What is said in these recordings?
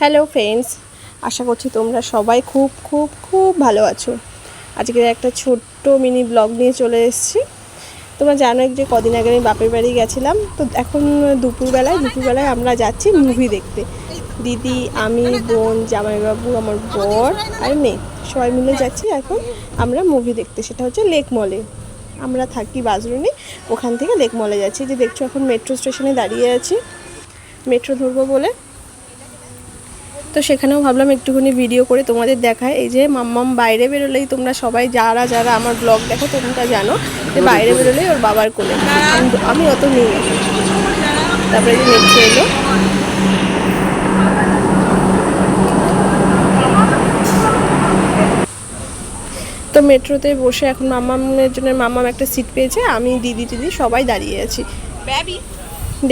Hello friends আশা করছি তোমরা সবাই খুব খুব খুব ভালো আছো। আজকে একটা ছোট্ট মিনি ব্লগ নিয়ে চলে এসেছি। তোমরা জানো যে কদিন আগে আমি বাপের বাড়ি গেছিলাম। তো এখন দুপুরবেলায় দুপুরবেলায় আমরা যাচ্ছি মুভি দেখতে। দিদি, আমি, বোন, জামাইবাবু, আমার বর আর মেয়ে। সবাই মিলে যাচ্ছি এখন আমরা মুভি দেখতে। সেটা হচ্ছে লেক মলে আমরা থাকি বাজরুনে ওখান থেকে লেক মলে যাচ্ছি। যে দেখছ, এখন মেট্রো স্টেশনে দাঁড়িয়ে আছি। মেট্রো ধরবো বলে। তো সেখানেও ভাবলাম একটুখানি ভিডিও করে তোমাদের দেখায়। এই যে মাম্মাম বাইরে বেরোলেই তোমরা সবাই যারা যারা আমার ব্লগ দেখো, তোমরা জানো যে বাইরে বেরোলেই ওর বাবার কোলে। আমি- অত নিই না। তারপরে যে মেট্রো এলো। তো মেট্রোতে বসে এখন মাম্মামের জন্য, মাম্মাম একটা সিট পেয়েছে, আমি দিদি দিদি সবাই দাঁড়িয়ে আছি।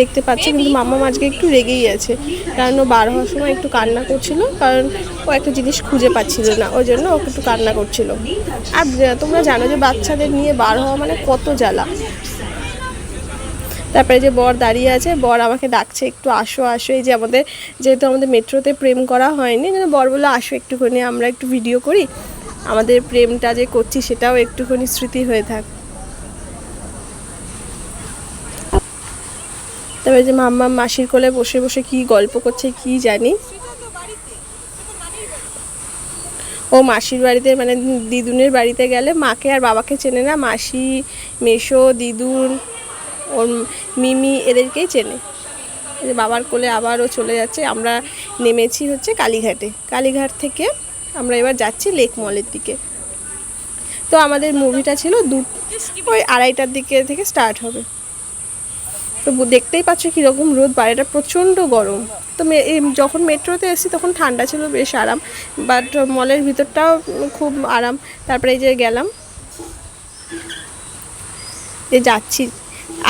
দেখতে পাচ্ছি কিন্তু মাম্মাম আজকে একটু রেগেই আছে। কারণ ও বার হওয়ার সময় একটু কান্না করছিল কারণ ও একটা জিনিস খুঁজে পাচ্ছিল না ওই জন্য ও একটু কান্না করছিল। আর তোমরা জানো যে বাচ্চাদের নিয়ে বার হওয়া মানে কত জ্বালা। তারপরে যে বর দাঁড়িয়ে আছে বর আমাকে ডাকছে একটু আসো আসো এই যে আমাদের যেহেতু আমাদের মেট্রোতে প্রেম করা হয়নি যেন বর বলে আসো একটুখানি আমরা একটু ভিডিও করি। আমাদের প্রেমটা যে করছি সেটাও একটুখানি স্মৃতি হয়ে থাক। তারপরে যে মাম্মা মাসির কোলে বসে বসে কি গল্প করছে কি জানি। ও মাসির বাড়িতে মানে দিদুনের বাড়িতে গেলে মাকে আর বাবাকে চেনে না, মাসি, মেশো, দিদুন, ওর মিমি এদেরকেই চেনে। বাবার কোলে আবারও চলে যাচ্ছে। আমরা নেমেছি হচ্ছে কালীঘাটে। কালীঘাট থেকে আমরা এবার যাচ্ছি লেক মলের দিকে। তো আমাদের মুভিটা ছিল দু ওই আড়াইটার দিকে থেকে স্টার্ট হবে। তো দেখতেই পাচ্ছ কীরকম রোদ বাইরেটা প্রচণ্ড গরম। তো যখন মেট্রোতে এসেছি তখন ঠান্ডা ছিল, বেশ আরাম। বাট মলের ভিতরটাও খুব আরাম। তারপরে এই যে গেলাম। যে যাচ্ছি।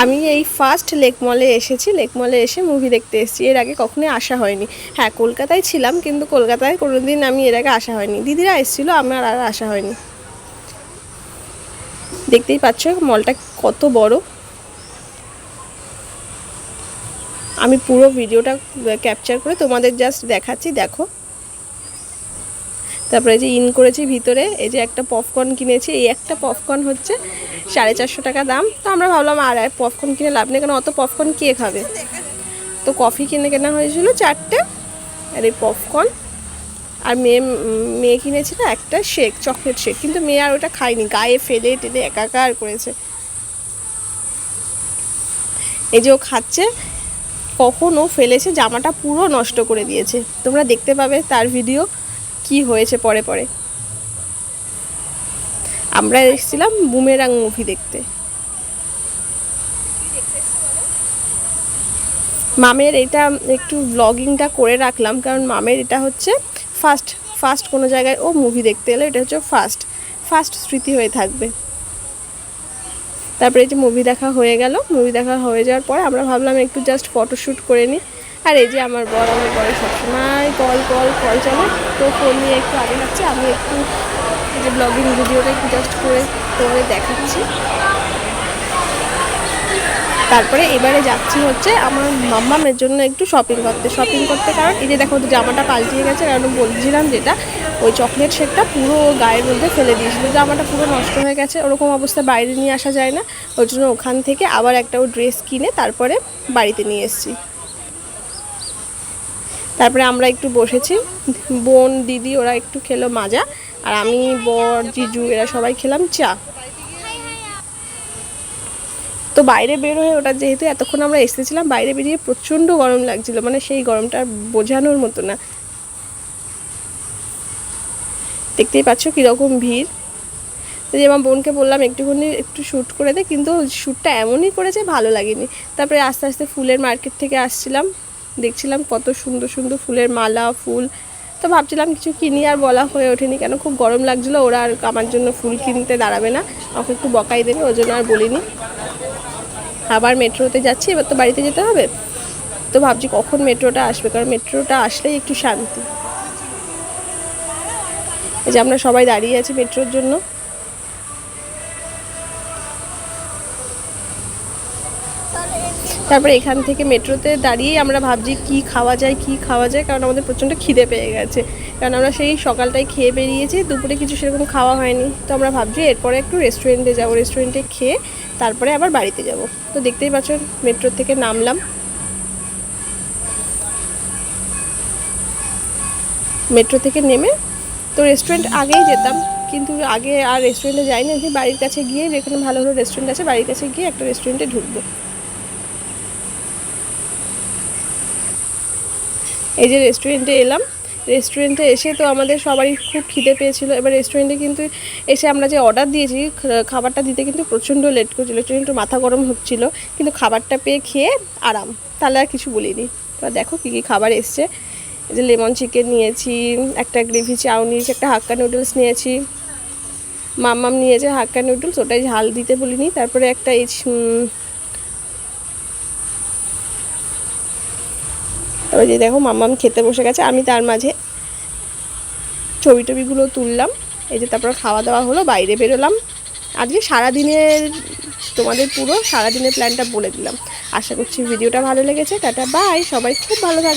আমি এই ফার্স্ট লেক মলে এসেছি। লেক মলে এসে মুভি দেখতে এসেছি। এর আগে কখনোই আসা হয়নি। হ্যাঁ কলকাতায় ছিলাম, কিন্তু কলকাতায় কোনো দিন আমি এর আগে আসা হয়নি। দিদিরা এসেছিল, আমার আর আসা হয়নি। দেখতেই পাচ্ছ মলটা কত বড়। আমি পুরো ভিডিওটা ক্যাপচার করে তোমাদের জাস্ট দেখাচ্ছি, দেখো। তারপরে যে ইন করেছি ভিতরে, এই যে একটা পপকর্ন কিনেছি, এই একটা পপকর্ন হচ্ছে সাড়ে চারশো টাকা দাম। তো আমরা ভাবলাম, আর পপকর্ন কিনে লাভ নেই, কেন অত পপকর্ন কে খাবে? তো কফি কিনে কেনা হয়েছিল চারটে, আর এই পপকর্ন আর মেয়ে মেয়ে কিনেছিল একটা শেক চকলেট শেক কিন্তু মেয়ে আর ওটা খায়নি, গায়ে ফেলে টেলে একাকার করেছে। এই যে ও খাচ্ছে কখন ও ফেলেছে, জামাটা পুরো নষ্ট করে দিয়েছে। তোমরা দেখতে পাবে তার ভিডিও কি হয়েছে পরে পরে। আমরা এসেছিলাম বুমেরাং মুভি দেখতে। মামের এটা একটু ব্লগিংটা করে রাখলাম, কারণ মামের এটা হচ্ছে ফার্স্ট ফার্স্ট কোনো জায়গায় ও মুভি দেখতে এলে, এটা হচ্ছে ফার্স্ট ফার্স্ট স্মৃতি হয়ে থাকবে। তারপরে এই যে মুভি দেখা হয়ে গেল। মুভি দেখা হয়ে যাওয়ার পরে আমরা ভাবলাম একটু জাস্ট ফটোশ্যুট করে নিই। আর এই যে আমার বর আমার বরে সবসময়, কল কল কল চলে। তো ফোন নিয়ে একটু আগে যাচ্ছে আমি একটু এই যে ব্লগিং ভিডিওটা একটু জাস্ট করে তোমাদের দেখাচ্ছি। তারপরে এবারে যাচ্ছি হচ্ছে আমার মাম্মামের জন্য একটু শপিং করতে শপিং করতে। কারণ এই যে দেখো জামাটা পাল্টিয়ে গেছে কারণ বলছিলাম যেটা ওই চকলেট শেকটা পুরো গায়ের মধ্যে ফেলে দিয়েছিল জামাটা পুরো নষ্ট হয়ে গেছে, ওরকম অবস্থা বাইরে নিয়ে আসা যায় না। ওই জন্য ওখান থেকে আবার একটা ও ড্রেস কিনে তারপরে বাড়িতে নিয়ে এসেছি। তারপরে আমরা একটু বসেছি। বোন, দিদি ওরা একটু খেলো মাজা, আর আমি, বর, জিজু এরা সবাই খেলাম চা। তো বাইরে বের হয়ে ওটা যেহেতু এতক্ষণ আমরা এসেছিলাম, বাইরে বেরিয়ে প্রচণ্ড গরম লাগছিল। মানে সেই গরমটা বোঝানোর মতো না। দেখতেই পাচ্ছ কীরকম ভিড়। যে আমার বোনকে বললাম, একটুখানি একটু শ্যুট করে দে, কিন্তু শ্যুটটা এমনই করেছে, ভালো লাগেনি। তারপরে আস্তে আস্তে ফুলের মার্কেট থেকে আসছিলাম, দেখছিলাম কত সুন্দর সুন্দর ফুলের মালা, ফুল। তো ভাবছিলাম কিছু কিনি আর বলা হয়ে ওঠেনি, কেন খুব গরম লাগছিল, ওরা আর আমার জন্য ফুল কিনতে দাঁড়াবে না। আমাকে একটু বকাই দেবে ওই জন্য আর বলিনি। আবার মেট্রোতে যাচ্ছি, এবার তো বাড়িতে যেতে হবে। তো ভাবছি কখন মেট্রোটা আসবে, কারণ মেট্রোটা আসলেই একটু শান্তি। এই যে আমরা সবাই দাঁড়িয়ে আছি মেট্রোর জন্য। তারপরে এখান থেকে মেট্রোতে দাঁড়িয়েই আমরা ভাবছি কি খাওয়া যায়, কি খাওয়া যায়, কারণ আমাদের প্রচণ্ড খিদে পেয়ে গেছে। কারণ আমরা সেই সকালটায় খেয়ে বেরিয়েছি, দুপুরে কিছু সেরকম খাওয়া হয়নি। তো আমরা ভাবছি এরপরে একটু রেস্টুরেন্টে যাব রেস্টুরেন্টে খেয়ে তারপরে আবার বাড়িতে যাব। তো দেখতেই পাচ্ছ মেট্রো থেকে নামলাম। মেট্রো থেকে নেমে তো রেস্টুরেন্ট আগেই যেতাম, কিন্তু আগে আর রেস্টুরেন্টে যাই না যে বাড়ির কাছে গিয়ে যেখানে ভালো ভালো রেস্টুরেন্ট আছে, বাড়ির কাছে গিয়ে একটা রেস্টুরেন্টে ঢুকবো। এই যে রেস্টুরেন্টে এলাম। রেস্টুরেন্টে এসে তো আমাদের সবারই খুব খিদে পেয়েছিল। এবার রেস্টুরেন্টে কিন্তু এসে আমরা যে অর্ডার দিয়েছি খাবারটা দিতে কিন্তু প্রচণ্ড লেট করছিল একটু মাথা গরম হচ্ছিল। কিন্তু খাবারটা পেয়ে খেয়ে আরাম। তাহলে আর কিছু বলিনি। এবার দেখো কী কী খাবার এসছে। যে লেমন চিকেন নিয়েছি, একটা গ্রেভি চাউ নিয়েছি, একটা হাক্কা নুডলস নিয়েছি। মাম্মাম নিয়েছে হাক্কা নুডলস ওটাই ঝাল দিতে বলিনি। তারপরে একটা এই তারপরে যে দেখো মাম্মাম খেতে বসে গেছে, আমি তার মাঝে ছবি টবিগুলো তুললাম। এই যে তারপর খাওয়া দাওয়া হলো, বাইরে বেরোলাম। আজকে সারাদিনের, তোমাদের পুরো সারাদিনের প্ল্যানটা বলে দিলাম। আশা করছি ভিডিওটা ভালো লেগেছে। টাটা বাই সবাই খুব ভালো থাকবে।